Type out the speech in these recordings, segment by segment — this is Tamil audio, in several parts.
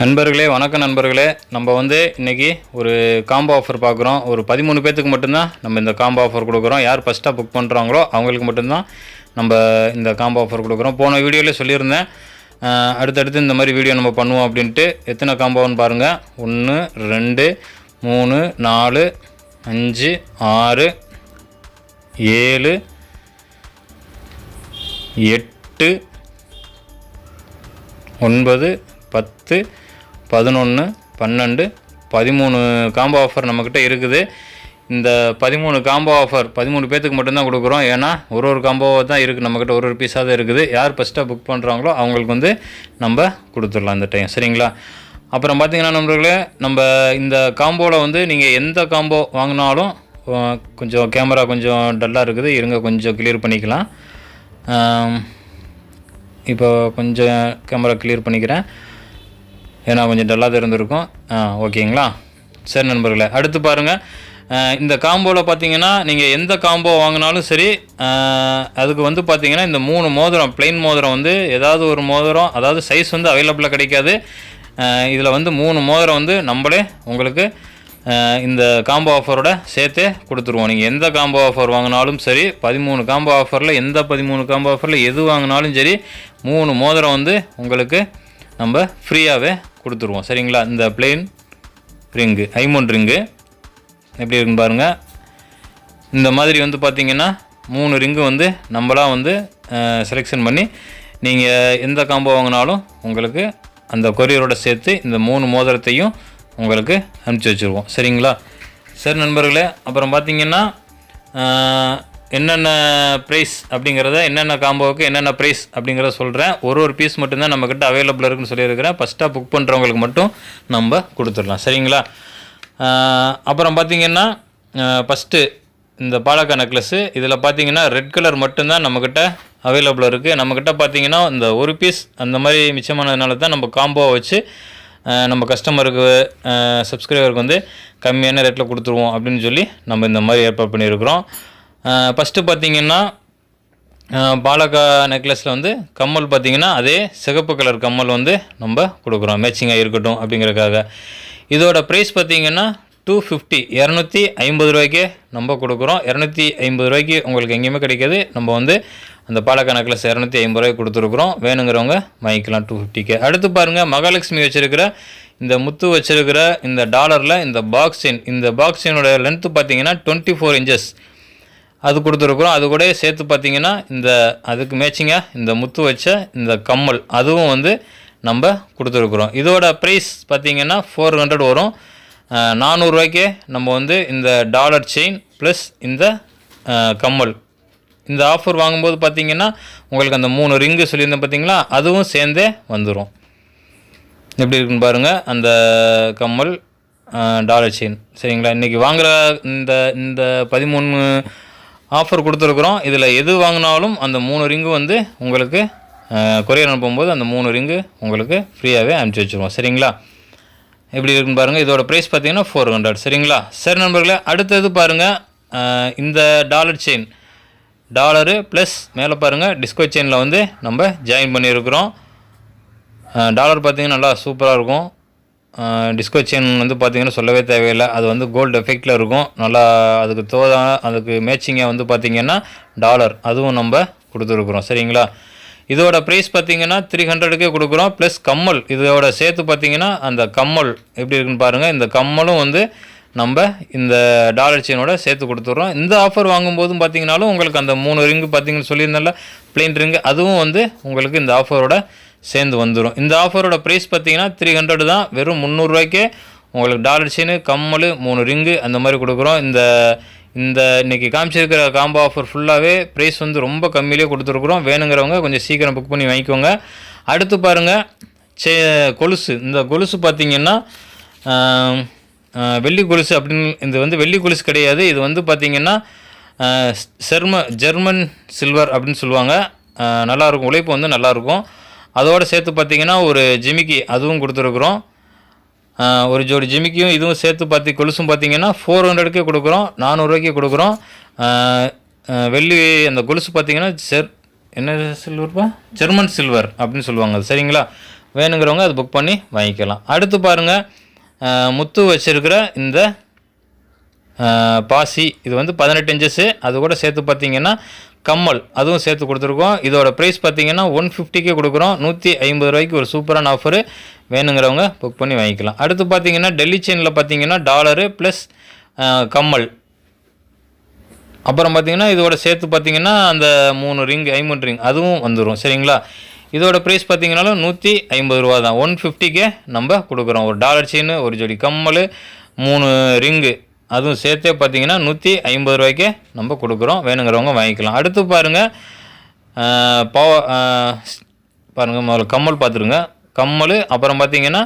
நண்பர்களே வணக்கம் நண்பர்களே. நம்ம வந்து இன்றைக்கி ஒரு காம்போ ஆஃபர் பார்க்குறோம். ஒரு பதிமூணு பேர்த்துக்கு மட்டும்தான் நம்ம இந்த காம்போ ஆஃபர் கொடுக்குறோம். யார் ஃபஸ்ட்டாக புக் பண்ணுறாங்களோ அவங்களுக்கு மட்டும்தான் நம்ம இந்த காம்போ ஆஃபர் கொடுக்குறோம். போன வீடியோவில் சொல்லியிருந்தேன். அடுத்தடுத்து இந்த மாதிரி வீடியோ நம்ம பண்ணுவோம் அப்படின்ட்டு. எத்தனை காம்போன்னு பாருங்கள் ஒன்று ரெண்டு மூணு நாலு அஞ்சு ஆறு ஏழு எட்டு ஒன்பது பத்து பதினொன்று பன்னெண்டு பதிமூணு காம்போ ஆஃபர் நம்மக்கிட்ட இருக்குது. இந்த பதிமூணு காம்போ ஆஃபர் பதிமூணு பேர்த்துக்கு மட்டும்தான் கொடுக்குறோம். ஏன்னா ஒரு ஒரு காம்போவாக தான் இருக்குது நம்மக்கிட்ட ஒரு ஒரு பீஸாக தான் இருக்குது. யார் ஃபஸ்ட்டாக புக் பண்ணுறாங்களோ அவங்களுக்கு வந்து நம்ம கொடுத்துடலாம் இந்த டைம் சரிங்களா? அப்புறம் பார்த்தீங்கன்னா நம்மளே நம்ம இந்த காம்போவில் வந்து நீங்கள் எந்த காம்போ வாங்கினாலும் கொஞ்சம் கேமரா கொஞ்சம் டல்லாக இருக்குது. இருங்க கொஞ்சம் கிளியர் பண்ணிக்கலாம். இப்போ கொஞ்சம் கேமரா கிளியர் பண்ணிக்கிறேன். ஏன்னா கொஞ்சம் டல்லாக தான் ஆ ஓகேங்களா? சரி நண்பர்களே அடுத்து பாருங்கள் இந்த காம்போவில் பார்த்தீங்கன்னா நீங்கள் எந்த காம்போ வாங்கினாலும் சரி அதுக்கு வந்து பார்த்தீங்கன்னா இந்த மூணு மோதிரம் பிளெயின் மோதிரம் வந்து ஏதாவது ஒரு மோதிரம் அதாவது சைஸ் வந்து அவைலபிளாக கிடைக்காது. இதில் வந்து மூணு மோதிரம் வந்து நம்மளே உங்களுக்கு இந்த காம்போ ஆஃபரோட சேர்த்தே கொடுத்துருவோம். நீங்கள் எந்த காம்போ ஆஃபர் வாங்கினாலும் சரி பதிமூணு காம்போ ஆஃபரில் எந்த பதிமூணு காம்போ ஆஃபரில் எது வாங்கினாலும் சரி மூணு மோதிரம் வந்து உங்களுக்கு நம்ம ஃப்ரீயாகவே கொடுத்துருவோம். சரிங்களா? இந்த பிளெயின் ரிங்கு ஐமோன் ரிங்கு எப்படி இருக்குன்னு பாருங்கள் இந்த மாதிரி வந்து பார்த்திங்கன்னா மூணு ரிங்கு வந்து நம்மளாக வந்து செலெக்ஷன் பண்ணி நீங்கள் எந்த காம்போ வாங்கினாலும் உங்களுக்கு அந்த கொரியரோட சேர்த்து இந்த மூணு மோதிரத்தையும் உங்களுக்கு அனுப்பிச்சி வச்சுருவோம். சரிங்களா? சரி நண்பர்களே அப்புறம் பார்த்தீங்கன்னா என்னென்ன ப்ரைஸ் அப்படிங்கிறத என்னென்ன காம்போவுக்கு என்னென்ன ப்ரைஸ் அப்படிங்கிறத சொல்கிறேன் ஒரு ஒரு பீஸ் மட்டும்தான் நம்மக்கிட்ட அவைலபிள் இருக்குன்னு சொல்லியிருக்கிறேன். ஃபஸ்ட்டாக புக் பண்ணுறவங்களுக்கு மட்டும் நம்ம கொடுத்துடலாம். சரிங்களா? அப்புறம் பார்த்திங்கன்னா ஃபஸ்ட்டு இந்த பாலக்கா நெக்லஸ்ஸு இதில் பார்த்தீங்கன்னா ரெட் கலர் மட்டும்தான் நம்மக்கிட்ட அவைலபிள் இருக்குது நம்மக்கிட்ட பார்த்தீங்கன்னா இந்த ஒரு பீஸ் அந்த மாதிரி மிச்சமானதுனால தான் நம்ம காம்போவை வச்சு நம்ம கஸ்டமருக்கு சப்ஸ்கிரைபருக்கு வந்து கம்மியான ரேட்டில் கொடுத்துருவோம் அப்படின்னு சொல்லி நம்ம இந்த மாதிரி ஏற்பாடு பண்ணியிருக்கிறோம். ஃபஸ்ட்டு பார்த்தீங்கன்னா பாலகா பாலக்கா நெக்லஸில் வந்து கம்மல் பார்த்திங்கன்னா அதே சிகப்பு கலர் கம்மல் வந்து நம்ம கொடுக்குறோம். மேட்சிங்காக இருக்கட்டும் அப்படிங்கிறதுக்காக. இதோட ப்ரைஸ் பார்த்தீங்கன்னா டூ ஃபிஃப்டி இரநூத்தி ஐம்பது ரூபாய்க்கே நம்ம கொடுக்குறோம். இரநூத்தி ஐம்பது ரூபாய்க்கு உங்களுக்கு எங்கேயுமே கிடைக்காது. நம்ம வந்து அந்த பாலக்கா நெக்லஸ் இரநூத்தி ஐம்பது ரூபாய்க்கு கொடுத்துருக்குறோம். வேணுங்கிறவங்க வாங்கிக்கலாம் டூ ஃபிஃப்டிக்கு அடுத்து பாருங்கள் மகாலட்சுமி வச்சுருக்கிற இந்த முத்து வச்சுருக்கிற இந்த டாலரில் இந்த பாக்ஸின் இந்த பாக்ஸினோட லென்த்து பார்த்தீங்கன்னா டுவெண்ட்டி ஃபோர் இன்ச்சஸ் அது கொடுத்துருக்குறோம். அது கூட சேர்த்து பார்த்தீங்கன்னா இந்த அதுக்கு மேட்சிங்காக இந்த முத்து வச்ச இந்த கம்மல் அதுவும் வந்து நம்ம கொடுத்துருக்குறோம். இதோட ப்ரைஸ் பார்த்தீங்கன்னா ஃபோர் ஹண்ட்ரட் வரும். நானூறுரூவாய்க்கே நம்ம வந்து இந்த டாலர் செயின் ப்ளஸ் இந்த கம்மல். இந்த ஆஃபர் வாங்கும்போது பார்த்தீங்கன்னா உங்களுக்கு அந்த மூணு ரிங்கு சொல்லியிருந்தேன் பார்த்திங்களா? அதுவும் சேர்ந்தே வந்துடும் எப்படி இருக்குன்னு பாருங்கள் அந்த கம்மல் டாலர் செயின் சரிங்களா? இன்றைக்கி வாங்குகிற இந்த இந்த பதிமூணு ஆஃபர் கொடுத்துருக்குறோம். இதில் எது வாங்கினாலும் அந்த மூணு ரிங்கு வந்து உங்களுக்கு கொரியர் அனுப்பும்போது அந்த மூணு ரிங்கு உங்களுக்கு ஃப்ரீயாகவே அனுப்பிச்சி வச்சுருவோம். சரிங்களா? எப்படி இருக்குன்னு பாருங்கள் இதோட ப்ரைஸ் பார்த்தீங்கன்னா ஃபோர் ஹண்ட்ரட் சரிங்களா? சரி நண்பர்களே அடுத்தது பாருங்கள் இந்த டாலர் செயின் டாலரு ப்ளஸ் மேலே பாருங்கள் டிஸ்கோ செயினில் வந்து நம்ம ஜாயின் பண்ணியிருக்கிறோம். டாலர் பார்த்திங்கன்னா நல்லா சூப்பராக இருக்கும். டிஸ்கோ செயின் வந்து பார்த்திங்கன்னா சொல்லவே தேவையில்லை. அது வந்து கோல்டு எஃபெக்டில் இருக்கும். நல்லா அதுக்கு தோதா அதுக்கு மேட்சிங்காக வந்து பார்த்திங்கன்னா டாலர் அதுவும் நம்ம கொடுத்துருக்குறோம். சரிங்களா? இதோட ப்ரைஸ் பார்த்தீங்கன்னா த்ரீ ஹண்ட்ரடுக்கே கொடுக்குறோம். ப்ளஸ் கம்மல். இதோட சேர்த்து பார்த்தீங்கன்னா அந்த கம்மல். எப்படி இருக்குன்னு பாருங்கள் இந்த கம்மலும் வந்து நம்ம இந்த டாலர் செயினோட சேர்த்து கொடுத்துட்றோம் இந்த ஆஃபர் வாங்கும்போதும் பார்த்திங்கனாலும் உங்களுக்கு அந்த மூணு ரிங்கு பார்த்தீங்கன்னு சொல்லியிருந்தால பிளெயின் ரிங்கு அதுவும் வந்து உங்களுக்கு இந்த ஆஃபரோட சேர்ந்து வந்துடும் இந்த ஆஃபரோட ப்ரைஸ் பார்த்தீங்கன்னா த்ரீ ஹண்ட்ரட் தான். வெறும் முந்நூறுரூவாய்க்கே உங்களுக்கு டாலர் செயின் கம்மல் மூணு ரிங்கு அந்த மாதிரி கொடுக்குறோம். இந்த இந்த இன்னைக்கு காமிச்சிருக்கிற காம்போ ஆஃபர் ஃபுல்லாகவே ப்ரைஸ் வந்து ரொம்ப கம்மியிலே கொடுத்துருக்குறோம். வேணுங்கிறவங்க கொஞ்சம் சீக்கிரம் புக் பண்ணி வாங்கிக்கோங்க. அடுத்து பாருங்கள் சே கொலுசு. இந்த கொலுசு பார்த்தீங்கன்னா வெள்ளி கொலுசு அப்படின்னு இது வந்து வெள்ளி கொலுசு கிடையாது. இது வந்து பார்த்திங்கன்னா செர்ம ஜெர்மன் சில்வர் அப்படின்னு சொல்லுவாங்க. நல்லாயிருக்கும் உழைப்பு வந்து நல்லாயிருக்கும் அதோடு சேர்த்து பார்த்தீங்கன்னா ஒரு ஜிமிக்கி அதுவும் கொடுத்துருக்குறோம். ஒரு ஜோடி ஜிமிக்கியும் இதுவும் சேர்த்து பார்த்தி கொலுசும் பார்த்தீங்கன்னா ஃபோர் ஹண்ட்ரடுக்கே கொடுக்குறோம் நானூறுரூவாய்க்கே கொடுக்குறோம். வெள்ளி அந்த கொலுசு பார்த்தீங்கன்னா செர் என்ன சில்வர்ப்பா ஜெர்மன் சில்வர் அப்படின்னு சொல்லுவாங்க சரிங்களா? வேணுங்கிறவங்க அது புக் பண்ணி வாங்கிக்கலாம். அடுத்து பாருங்கள் முத்து வச்சுருக்கிற இந்த பாசி இது வந்து பதினெட்டு இன்ச்சஸ்ஸு அது கூட சேர்த்து பார்த்தீங்கன்னா கம்மல் அதுவும் சேர்த்து கொடுத்துருக்கோம். இதோட ப்ரைஸ் பார்த்தீங்கன்னா ஒன் ஃபிஃப்டிக்கே கொடுக்குறோம். நூற்றி ஐம்பது ரூபாய்க்கு ஒரு சூப்பரான ஆஃபரு வேணுங்கிறவங்க புக் பண்ணி வாங்கிக்கலாம். அடுத்து பார்த்தீங்கன்னா டெல்லி செயினில் பார்த்தீங்கன்னா டாலரு ப்ளஸ் கம்மல். அப்புறம் பார்த்தீங்கன்னா இதோட சேர்த்து பார்த்தீங்கன்னா அந்த மூணு ரிங் ஐம்பது ரிங் அதுவும் வந்துடும் சரிங்களா? இதோட ப்ரைஸ் பார்த்தீங்கனாலும் நூற்றி ஐம்பது ரூபா தான். ஒன் ஃபிஃப்டிக்கே நம்ம கொடுக்குறோம். ஒரு டாலர் செயின் ஒரு ஜோடி கம்மல் மூணு ரிங்கு அதுவும் சேர்த்தே பார்த்தீங்கன்னா நூற்றி ஐம்பது ரூபாய்க்கு நம்ம கொடுக்குறோம். வேணுங்கிறவங்க வாங்கிக்கலாம். அடுத்து பாருங்கள் பவ பாருங்கள் முதல்ல கம்மல் பார்த்துருங்க. கம்மல் அப்புறம் பார்த்தீங்கன்னா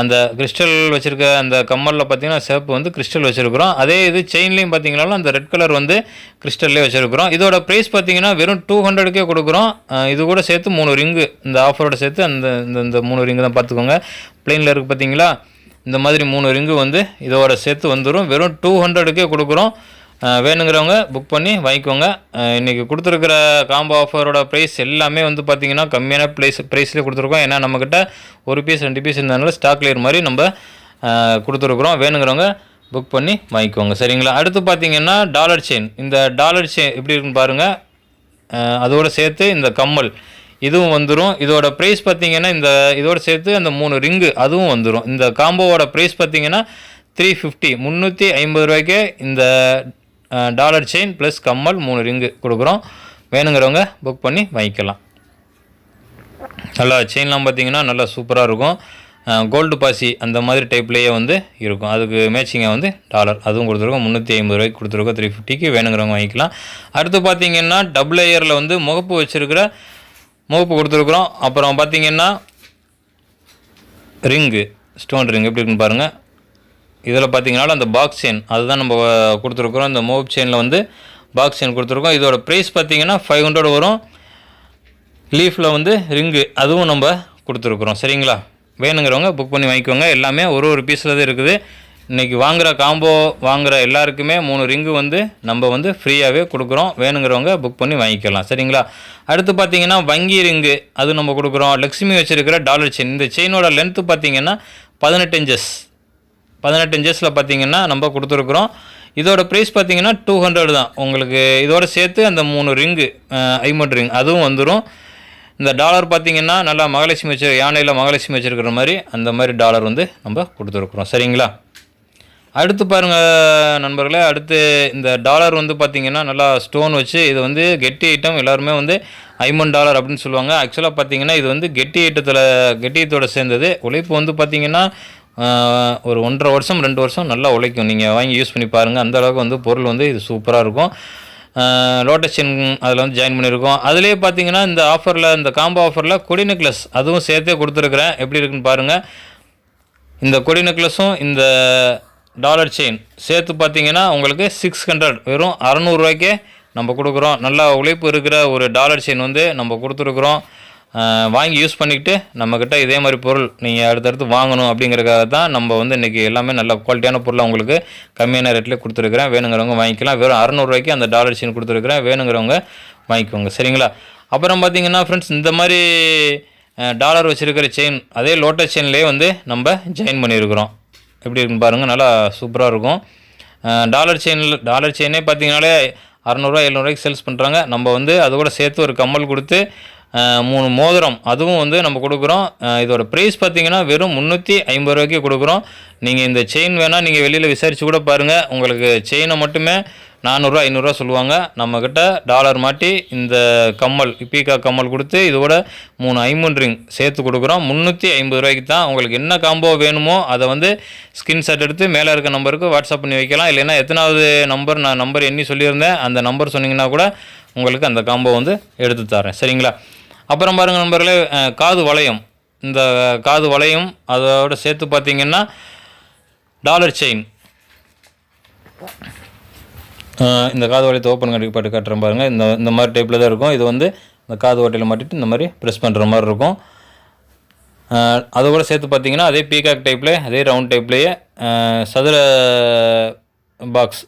அந்த கிறிஸ்டல் வச்சுருக்க அந்த கம்மலில் பார்த்தீங்கன்னா சிவப்பு வந்து கிறிஸ்டல் வச்சுருக்குறோம். அதே இது செயின்லேயும் பார்த்தீங்கன்னாலும் அந்த ரெட் கலர் வந்து கிறிஸ்டல்லே வச்சுருக்குறோம். இதோட ப்ரைஸ் பார்த்தீங்கன்னா வெறும் டூ ஹண்ட்ரடுக்கே கொடுக்குறோம். இது கூட சேர்த்து மூணு ரிங்கு இந்த ஆஃபரோட சேர்த்து அந்த இந்த மூணு ரிங்கு தான் பார்த்துக்கோங்க. பிளெயினில் இருக்குது பார்த்தீங்களா? இந்த மாதிரி மூணு ரிங்கு வந்து இதோட சேர்த்து வந்துடும் வெறும் டூ ஹண்ட்ரடுக்கே கொடுக்குறோம். வேணுங்கிறவங்க புக் பண்ணி வாங்கிக்கோங்க. இன்றைக்கி இன்னைக்கு காம்போ ஆஃபரோட ப்ரைஸ் எல்லாமே வந்து பார்த்தீங்கன்னா கம்மியான ப்ரைஸ் ப்ரைஸ்லேயே கொடுத்துருக்கோம். ஏன்னா நம்மக்கிட்ட ஒரு பீஸ் ரெண்டு பீஸ் இருந்ததுனால ஸ்டாக் கிளியர் மாதிரி நம்ம கொடுத்துருக்குறோம். வேணுங்கிறவங்க புக் பண்ணி வாங்கிக்கோங்க. சரிங்களா? அடுத்து பார்த்தீங்கன்னா டாலர் செயின் இந்த டாலர் செயின் எப்படி இருக்குன்னு பாருங்கள் அதோடு அதோட சேர்த்து இந்த கம்மல். இதுவும் வந்துடும் இதோட ப்ரைஸ் பார்த்தீங்கன்னா இந்த இதோட சேர்த்து அந்த மூணு ரிங்கு அதுவும் வந்துடும் இந்த காம்போவோட ப்ரைஸ் பார்த்தீங்கன்னா த்ரீ ஃபிஃப்டி முந்நூற்றி ஐம்பது ரூபாய்க்கே இந்த டாலர் செயின் ப்ளஸ் கம்மல் மூணு ரிங்கு கொடுக்குறோம். வேணுங்கிறவங்க புக் பண்ணி வாங்கிக்கலாம். நல்லா செயின்லாம் பார்த்தீங்கன்னா நல்லா சூப்பராக இருக்கும். கோல்டு பாசி அந்த மாதிரி டைப்லேயே வந்து இருக்கும். அதுக்கு மேட்சிங்காக வந்து டாலர் அதுவும் கொடுத்துருக்கோம். முந்நூற்றி ஐம்பது ரூபாய்க்கு கொடுத்துருக்கோம். த்ரீ ஃபிஃப்டிக்கு வேணுங்கிறவங்க வாங்கிக்கலாம். அடுத்து பார்த்தீங்கன்னா டபுள் ஏயரில் வந்து முகப்பு வச்சுருக்கிற மோப்பு கொடுத்துருக்குறோம். அப்புறம் பார்த்தீங்கன்னா ரிங்கு ஸ்டோன் ரிங் எப்படி இருக்குன்னு பாருங்கள் இதில் பார்த்தீங்கன்னா அந்த பாக்ஸ் செயின் அதுதான் நம்ம கொடுத்துருக்குறோம். இந்த மோப் செயினில் வந்து பாக்ஸ் செயின் கொடுத்துருக்கோம் இதோட ப்ரைஸ் பார்த்தீங்கன்னா ஃபைவ் ஹண்ட்ரட் வரும். லீஃபில் வந்து ரிங்கு அதுவும் நம்ம கொடுத்துருக்குறோம். சரிங்களா? வேணுங்கிறவங்க புக் பண்ணி வாங்கிக்கோங்க. எல்லாமே ஒரு ஒரு பீஸில் தான் இருக்குது. இன்றைக்கி வாங்குகிற காம்போ வாங்குகிற எல்லாருக்குமே மூணு ரிங்கு வந்து நம்ம வந்து ஃப்ரீயாகவே கொடுக்குறோம். வேணுங்கிறவங்க புக் பண்ணி வாங்கிக்கலாம். சரிங்களா? அடுத்து பார்த்தீங்கன்னா வங்கி ரிங்கு அது நம்ம கொடுக்குறோம். லக்ஷ்மி வச்சுருக்கிற டாலர் செயின் இந்த செயினோட லென்த்து பார்த்தீங்கன்னா பதினெட்டு இன்ச்சஸ் பதினெட்டு இன்ச்சஸில் பார்த்தீங்கன்னா நம்ம கொடுத்துருக்குறோம். இதோட ப்ரைஸ் பார்த்தீங்கன்னா டூ ஹண்ட்ரட் தான். உங்களுக்கு இதோட சேர்த்து அந்த மூணு ரிங்கு ஐமண்ட் ரிங் அதுவும் வந்துடும் இந்த டாலர் பார்த்தீங்கன்னா நல்லா மகாலட்சுமி வச்சு யானையில் மகாலட்சுமி வச்சுருக்கிற மாதிரி அந்த மாதிரி டாலர் வந்து நம்ம கொடுத்துருக்குறோம். சரிங்களா? அடுத்து பாருங்கள் நண்பர்களே. அடுத்து இந்த டாலர் வந்து பார்த்திங்கன்னா நல்லா ஸ்டோன் வச்சு இது வந்து கெட்டி ஐட்டம் எல்லாருமே வந்து ஐமன் டாலர் அப்படின்னு சொல்லுவாங்க. ஆக்சுவலாக பார்த்தீங்கன்னா இது வந்து கெட்டி ஐட்டத்தில் கெட்டியத்தோட சேர்ந்தது. உழைப்பு வந்து பார்த்தீங்கன்னா ஒரு ஒன்றரை வருஷம் ரெண்டு வருஷம் நல்லா உழைக்கும். நீங்கள் வாங்கி யூஸ் பண்ணி பாருங்கள் அந்தளவுக்கு வந்து பொருள் வந்து இது சூப்பராக இருக்கும். லோட்டஸ் செயின் அதில் வந்து ஜாயின் பண்ணியிருக்கோம் அதுலேயே பார்த்தீங்கன்னா இந்த ஆஃபரில் இந்த காம்போ ஆஃபரில் கொடி நெக்லஸ் அதுவும் சேர்த்தே கொடுத்துருக்குறேன். எப்படி இருக்குன்னு பாருங்கள் இந்த கொடி நெக்லஸும் இந்த டாலர் செயின். சேர்த்து பார்த்தீங்கன்னா உங்களுக்கு சிக்ஸ் ஹண்ட்ரட் வெறும் அறநூறுவாய்க்கே நம்ம கொடுக்குறோம். நல்லா உழைப்பு இருக்கிற ஒரு டாலர் செயின் வந்து நம்ம கொடுத்துருக்குறோம். வாங்கி யூஸ் பண்ணிக்கிட்டு நம்மக்கிட்ட இதே மாதிரி பொருள் நீங்கள் அடுத்தடுத்து வாங்கணும் அப்படிங்கிறதுக்காக தான் நம்ம வந்து இன்றைக்கி எல்லாமே நல்ல குவாலிட்டியான பொருளை உங்களுக்கு கம்மியான ரேட்லேயே கொடுத்துருக்குறேன். வேணுங்கிறவங்க வாங்கிக்கலாம். வெறும் அறநூறுவாய்க்கு அந்த டாலர் செயின் கொடுத்துருக்குறேன். வேணுங்கிறவங்க வாங்கிக்கோங்க. சரிங்களா? அப்புறம் பார்த்தீங்கன்னா ஃப்ரெண்ட்ஸ் இந்த மாதிரி டாலர் வச்சுருக்கிற செயின் அதே லோட்டஸ் செயின்லேயே வந்து நம்ம ஜாயின் பண்ணியிருக்கிறோம். எப்படி இருக்குன்னு பாருங்கள் நல்லா சூப்பராக இருக்கும். டாலர் செயினில் டாலர் செயினே பார்த்தீங்கனாலே அறநூறுவா எழுநூறுவாய்க்கு சேல்ஸ் பண்ணுறாங்க நம்ம வந்து அது கூட சேர்த்து ஒரு கம்மல் கொடுத்து மூணு மோதிரம் அதுவும் வந்து நம்ம கொடுக்குறோம். இதோட ப்ரைஸ் பார்த்தீங்கன்னா வெறும் முந்நூற்றி ஐம்பது ரூபாய்க்கு கொடுக்குறோம். நீங்கள் இந்த செயின் வேணால் நீங்கள் வெளியில் விசாரித்து கூட பாருங்கள் உங்களுக்கு செயினை மட்டுமே நானூறுரூவா ஐநூறுரூவா சொல்லுவாங்க. நம்மக்கிட்ட டாலர் மாட்டி இந்த கம்மல் பீக்கா கம்மல் கொடுத்து இதோட மூணு ஐம்பன் ரிங் சேர்த்து கொடுக்குறோம். முந்நூற்றி ஐம்பது ரூபாய்க்கு தான் உங்களுக்கு என்ன காம்போ வேணுமோ அதை வந்து ஸ்கிரீன்ஷாட் எடுத்து மேலே இருக்க நம்பருக்கு வாட்ஸ்அப் பண்ணி வைக்கலாம். இல்லைன்னா எத்தனாவது நம்பர் நான் நம்பர் எண்ணி சொல்லியிருந்தேன். அந்த நம்பர் சொன்னிங்கன்னா கூட உங்களுக்கு அந்த காம்போ வந்து எடுத்து தரேன். சரிங்களா? அப்புறம் பாருங்கள் நண்பர்களே காது வளையம். இந்த காது வளையம் அதோட சேர்த்து பார்த்தீங்கன்னா டாலர் செயின் இந்த காது வளையத்தை ஓப்பன் கட்டி பாட்டு காட்டுறேன் பாருங்கள் இந்த இந்த மாதிரி டைப்பில் தான் இருக்கும். இது வந்து இந்த காது ஓட்டையில் மாட்டிட்டு இந்த மாதிரி ப்ரெஸ் பண்ணுற மாதிரி இருக்கும். ஆஹ் கூட சேர்த்து பார்த்தீங்கன்னா அதே பீகாக் டைப்லேயே அதே ரவுண்ட் டைப்லேயே சதுர பாக்ஸ்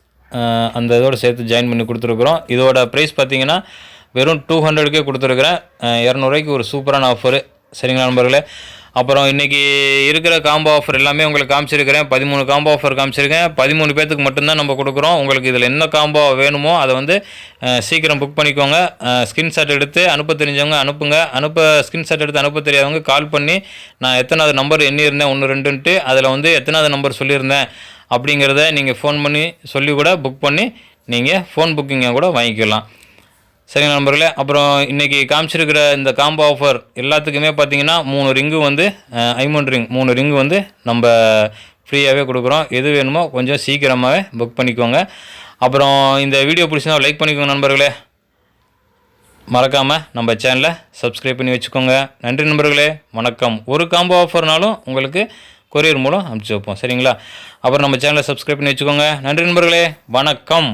அந்த இதோட சேர்த்து ஜாயின் பண்ணி கொடுத்துருக்குறோம். இதோட ப்ரைஸ் பார்த்தீங்கன்னா வெறும் டூ ஹண்ட்ரடுக்கே கொடுத்துருக்குறேன். இரநூறுவாய்க்கு ஒரு சூப்பரான ஆஃபரு சரிங்களா நண்பர்களே? அப்புறம் இன்றைக்கி இருக்கிற காம்போ ஆஃபர் எல்லாமே உங்களுக்கு காமிச்சிருக்கிறேன். பதிமூணு காம்போ ஆஃபர் காமிச்சிருக்கேன். பதிமூணு பேத்துக்கு மட்டும்தான் நம்ம கொடுக்குறோம். உங்களுக்கு இதில் என்ன காம்போ வேணுமோ அதை வந்து சீக்கிரம் புக் பண்ணிக்கோங்க. ஸ்க்ரீன்ஷாட் எடுத்து அனுப்ப தெரிஞ்சவங்க அனுப்புங்க. அனுப்ப ஸ்க்ரீன்ஷாட் எடுத்து அனுப்ப தெரியாதவங்க கால் பண்ணி நான் எத்தனாவது நம்பர் எண்ணியிருந்தேன் ஒன்று ரெண்டுன்ட்டு அதில் வந்து எத்தனாவது நம்பர் சொல்லியிருந்தேன் அப்படிங்கிறத நீங்கள் ஃபோன் பண்ணி சொல்லி கூட புக் பண்ணி நீங்கள் ஃபோன் புக்கிங்கை கூட வாங்கிக்கலாம். சரிங்க நண்பர்களே அப்புறம் இன்றைக்கி காமிச்சிருக்கிற இந்த காம்போ ஆஃபர் எல்லாத்துக்குமே பார்த்தீங்கன்னா மூணு ரிங்கு வந்து ஐமோன் ரிங் மூணு ரிங்கு வந்து நம்ம ஃப்ரீயாகவே கொடுக்குறோம். எது வேணுமோ கொஞ்சம் சீக்கிரமாகவே புக் பண்ணிக்கோங்க. அப்புறம் இந்த வீடியோ பிடிச்சிருந்தா லைக் பண்ணிக்கோங்க நண்பர்களே. மறக்காமல் நம்ம சேனலை சப்ஸ்கிரைப் பண்ணி வச்சுக்கோங்க. நன்றி நண்பர்களே. வணக்கம். ஒரு காம்போ ஆஃபர்னாலும் உங்களுக்கு கொரியர் மூலம் அனுப்பிச்சி வைப்போம். சரிங்களா? அப்புறம் நம்ம சேனலை சப்ஸ்கிரைப் பண்ணி வச்சுக்கோங்க. நன்றி நண்பர்களே. வணக்கம்.